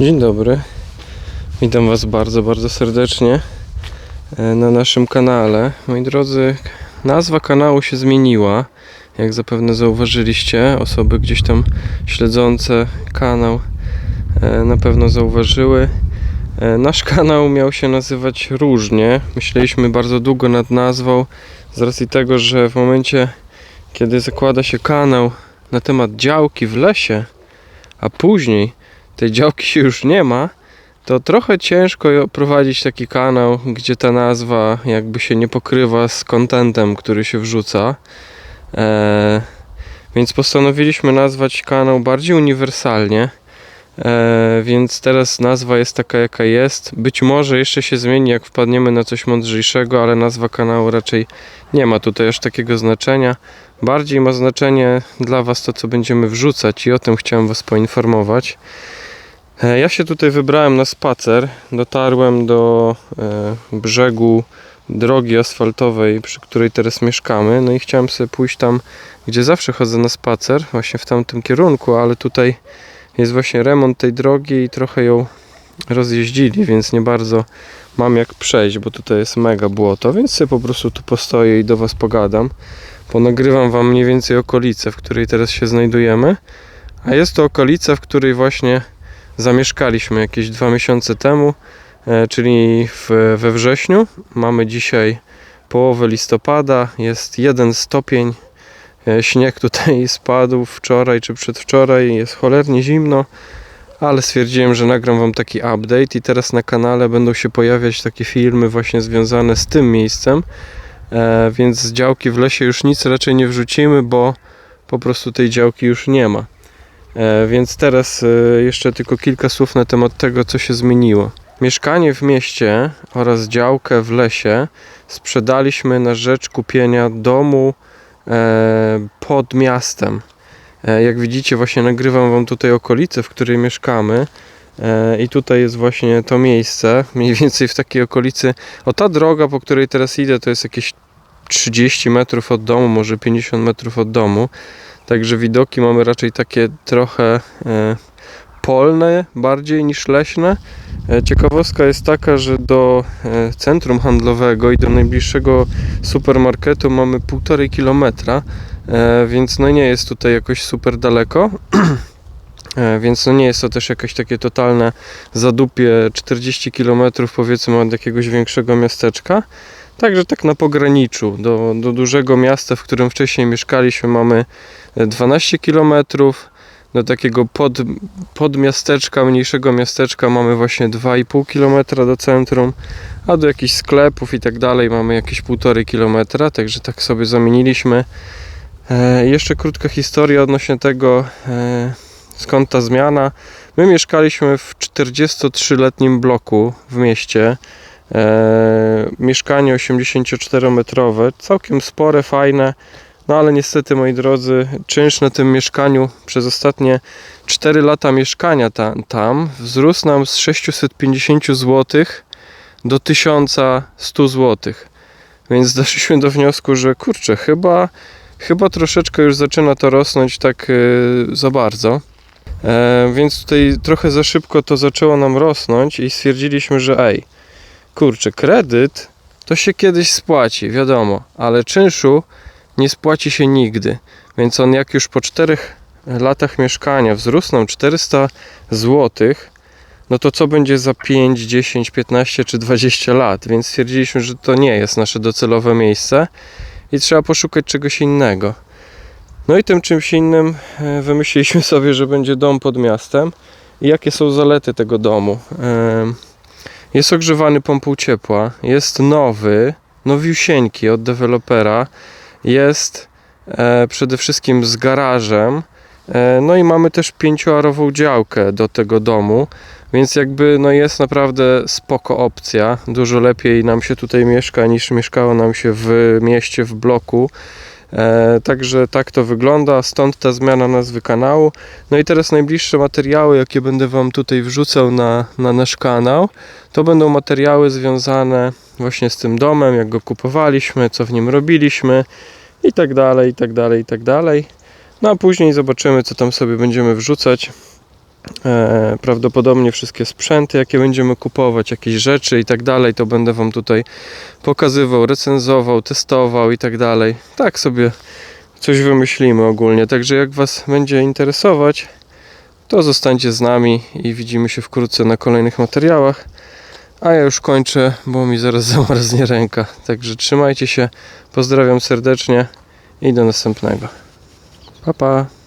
Dzień dobry. Witam Was bardzo, bardzo serdecznie e, na naszym kanale. Moi drodzy, nazwa kanału się zmieniła. Jak zapewne zauważyliście, osoby gdzieś tam śledzące kanał e, na pewno zauważyły. E, Nasz kanał miał się nazywać różnie. Myśleliśmy bardzo długo nad nazwą, z racji tego, że w momencie, kiedy zakłada się kanał na temat działki w lesie, a później tej działki już nie ma, to trochę ciężko prowadzić taki kanał, gdzie ta nazwa jakby się nie pokrywa z kontentem, który się wrzuca. E, więc postanowiliśmy nazwać kanał bardziej uniwersalnie. E, więc teraz nazwa jest taka, jaka jest. Być może jeszcze się zmieni, jak wpadniemy na coś mądrzejszego, ale nazwa kanału raczej nie ma tutaj aż takiego znaczenia. Bardziej ma znaczenie dla Was to, co będziemy wrzucać, i o tym chciałem Was poinformować. E, Ja się tutaj wybrałem na spacer. Dotarłem do e, brzegu drogi asfaltowej, przy której teraz mieszkamy. No i chciałem sobie pójść tam, gdzie zawsze chodzę na spacer, właśnie w tamtym kierunku, ale tutaj jest właśnie remont tej drogi i trochę ją rozjeździli, więc nie bardzo mam jak przejść, bo tutaj jest mega błoto, więc sobie po prostu tu postoję i do Was pogadam. Ponagrywam Wam mniej więcej okolicę, w której teraz się znajdujemy. A jest to okolica, w której właśnie zamieszkaliśmy jakieś dwa miesiące temu, e, czyli w, we wrześniu. Mamy dzisiaj połowę listopada, jest jeden stopień. E, Śnieg tutaj spadł wczoraj czy przedwczoraj, jest cholernie zimno, ale stwierdziłem, że nagram Wam taki update i teraz na kanale będą się pojawiać takie filmy właśnie związane z tym miejscem. E, więc z działki w lesie już nic raczej nie wrzucimy, bo po prostu tej działki już nie ma. E, Więc teraz e, jeszcze tylko kilka słów na temat tego, co się zmieniło. Mieszkanie w mieście oraz działkę w lesie sprzedaliśmy na rzecz kupienia domu e, pod miastem. Jak widzicie, właśnie nagrywam Wam tutaj okolicę, w której mieszkamy. I tutaj jest właśnie to miejsce, mniej więcej w takiej okolicy. O ta droga, po której teraz idę, to jest jakieś 30 metrów od domu, może 50 metrów od domu. Także widoki mamy raczej takie trochę e, polne bardziej niż leśne. E, ciekawostka jest taka, że do e, centrum handlowego i do najbliższego supermarketu mamy półtorej kilometra, więc no nie jest tutaj jakoś super daleko. Więc no nie jest to też jakieś takie totalne zadupie 40 km powiedzmy od jakiegoś większego miasteczka. Także tak na pograniczu do, do dużego miasta, w którym wcześniej mieszkaliśmy mamy e, 12 km. Do takiego pod, podmiasteczka, mniejszego miasteczka mamy właśnie 2,5 km do centrum, a do jakichś sklepów i tak dalej mamy jakieś 1,5 km, także tak sobie zamieniliśmy. E, jeszcze krótka historia odnośnie tego, e, skąd ta zmiana. My mieszkaliśmy w 43-letnim bloku w mieście. E, mieszkanie 84-metrowe, całkiem spore, fajne. No ale niestety, moi drodzy, czynsz na tym mieszkaniu przez ostatnie 4 lata mieszkania ta, tam wzrósł nam z 650 zł do 1100 zł. Więc doszliśmy do wniosku, że kurczę, chyba, chyba troszeczkę już zaczyna to rosnąć tak yy, za bardzo. E, więc tutaj trochę za szybko to zaczęło nam rosnąć i stwierdziliśmy, że ej, kurczę, kredyt to się kiedyś spłaci, wiadomo, ale czynszu nie spłaci się nigdy. Więc on jak już po 4 latach mieszkania wzrósł nam 400 zł, no to co będzie za 5, 10, 15 czy 20 lat? Więc stwierdziliśmy, że to nie jest nasze docelowe miejsce i trzeba poszukać czegoś innego. No i tym czymś innym e, wymyśliliśmy sobie, że będzie dom pod miastem. I jakie są zalety tego domu? Jest ogrzewany pompą ciepła, jest nowy, nowiusieńki od dewelopera, jest e, przede wszystkim z garażem, e, no i mamy też pięcioarową działkę do tego domu, więc jakby no jest naprawdę spoko opcja. Dużo lepiej nam się tutaj mieszka niż mieszkało nam się w mieście, w bloku. E, także tak to wygląda, stąd ta zmiana nazwy kanału. No i teraz najbliższe materiały, jakie będę Wam tutaj wrzucał na, na nasz kanał, to będą materiały związane właśnie z tym domem, jak go kupowaliśmy, co w nim robiliśmy i tak dalej, i tak dalej, i tak dalej. No a później zobaczymy, co tam sobie będziemy wrzucać. E, prawdopodobnie wszystkie sprzęty, jakie będziemy kupować, jakieś rzeczy i tak dalej, to będę Wam tutaj pokazywał, recenzował, testował i tak dalej. Tak sobie coś wymyślimy ogólnie. Także jak Was będzie interesować, to zostańcie z nami i widzimy się wkrótce na kolejnych materiałach. A ja już kończę, bo mi zaraz zamarznie ręka. Także trzymajcie się, pozdrawiam serdecznie i do następnego. Pa, pa.